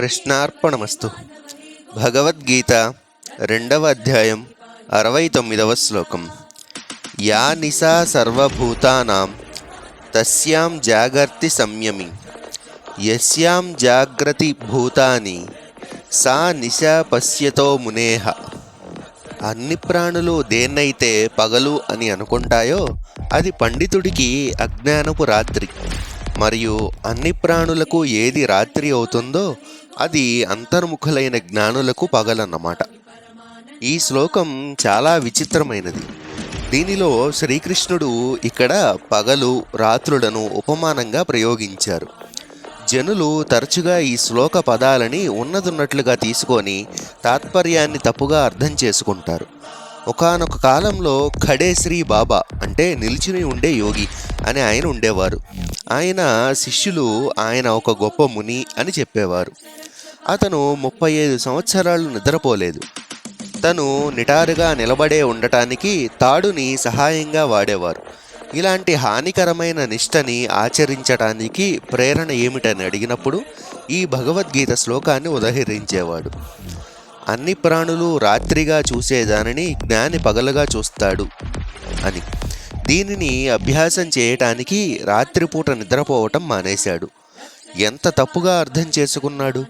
కృష్ణార్పణమస్తు. భగవద్గీత రెండవ అధ్యాయం అరవై తొమ్మిదవ శ్లోకం. యా నిశా సర్వభూతానాం తస్యాం జాగర్తి సంయమి యస్యాం జాగ్రతి భూతాని సా నిశా పశ్యతో మునేహ. అన్ని ప్రాణులు దేన్నైతే పగలు అని అనుకుంటాయో అది పండితుడికి అజ్ఞానపు రాత్రి. మరియు అన్ని ప్రాణులకు ఏది రాత్రి అవుతుందో అది అంతర్ముఖులైన జ్ఞానులకు పగలన్నమాట. ఈ శ్లోకం చాలా విచిత్రమైనది. దీనిలో శ్రీకృష్ణుడు ఇక్కడ పగలు రాత్రులను ఉపమానంగా ప్రయోగించారు. జనులు తరచుగా ఈ శ్లోక పదాలని ఉన్నదున్నట్లుగా తీసుకొని తాత్పర్యాన్ని తప్పుగా అర్థం చేసుకుంటారు. ఒకానొక కాలంలో ఖడేశ్రీ బాబా అంటే నిలిచిని ఉండే యోగి అని ఆయన ఉండేవారు. ఆయన శిష్యులు ఆయన ఒక గొప్ప ముని అని చెప్పేవారు. అతను ముప్పై ఐదు సంవత్సరాలు నిద్రపోలేదు. తను నిటారుగా నిలబడే ఉండటానికి తాడుని సహాయంగా వాడేవారు. ఇలాంటి హానికరమైన నిష్టని ఆచరించటానికి ప్రేరణ ఏమిటని అడిగినప్పుడు ఈ భగవద్గీత శ్లోకాన్ని ఉదహరించేవాడు. అన్ని ప్రాణులు రాత్రిగా చూసేదానిని జ్ఞాని పగలుగా చూస్తాడు అని. దీనిని అభ్యాసం చేయటానికి రాత్రిపూట నిద్రపోవటం మానేశాడు. ఎంత తప్పుగా అర్థం చేసుకున్నాడు?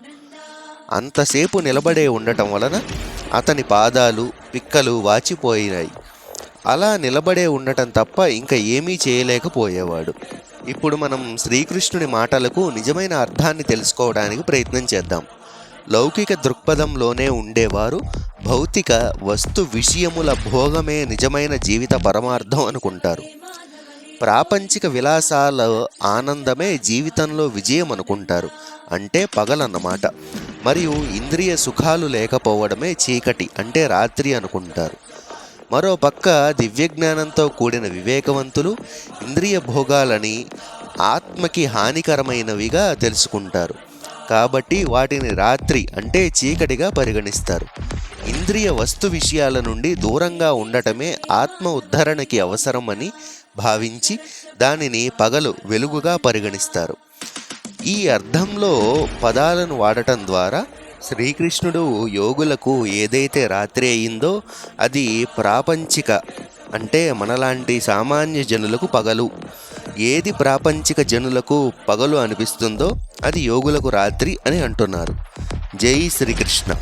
అంతసేపు నిలబడే ఉండటం వలన అతని పాదాలు పిక్కలు వాచిపోయినాయి. అలా నిలబడే ఉండటం తప్ప ఇంకా ఏమీ చేయలేకపోయేవాడు. ఇప్పుడు మనం శ్రీకృష్ణుని మాటలకు నిజమైన అర్థాన్ని తెలుసుకోవడానికి ప్రయత్నం చేద్దాం. లౌకిక దృక్పథంలోనే ఉండేవారు భౌతిక వస్తు విషయముల భోగమే నిజమైన జీవిత పరమార్థం అనుకుంటారు. ప్రాపంచిక విలాసాల ఆనందమే జీవితంలో విజయం అనుకుంటారు అంటే పగలన్నమాట. మరియు ఇంద్రియ సుఖాలు లేకపోవడమే చీకటి అంటే రాత్రి అనుకుంటారు. మరో పక్క దివ్యజ్ఞానంతో కూడిన వివేకవంతులు ఇంద్రియ భోగాలని ఆత్మకి హానికరమైనవిగా తెలుసుకుంటారు. కాబట్టి వాటిని రాత్రి అంటే చీకటిగా పరిగణిస్తారు. ఇంద్రియ వస్తు విషయాల నుండి దూరంగా ఉండటమే ఆత్మ ఉద్ధరణకి అవసరమని భావించి దానిని పగలు వెలుగుగా పరిగణిస్తారు. ఈ అర్థంలో పదాలను వాడటం ద్వారా శ్రీకృష్ణుడు యోగులకు ఏదైతే రాత్రి అయిందో అది ప్రాపంచిక అంటే మనలాంటి సామాన్య జనులకు పగలు. ఏది ప్రాపంచిక జనులకు పగలు అనిపిస్తుందో అది యోగులకు రాత్రి అని అంటున్నారు. జై శ్రీకృష్ణ.